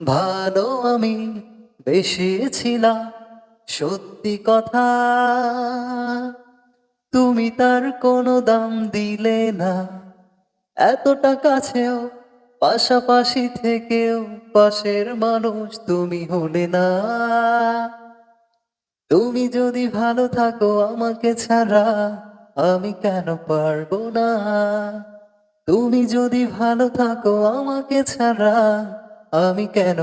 ভালো আমি বেশি ছিলাম সত্যি কথা। তুমি তার কোনো দাম দিলে না, এতটা কাছেও, পাশাপাশি থেকেও পাশের মানুষ তুমি হলে না। তুমি যদি ভালো থাকো আমাকে ছাড়া, আমি কেন পারব না? তুমি যদি ভালো থাকো আমাকে ছাড়া আমি কেন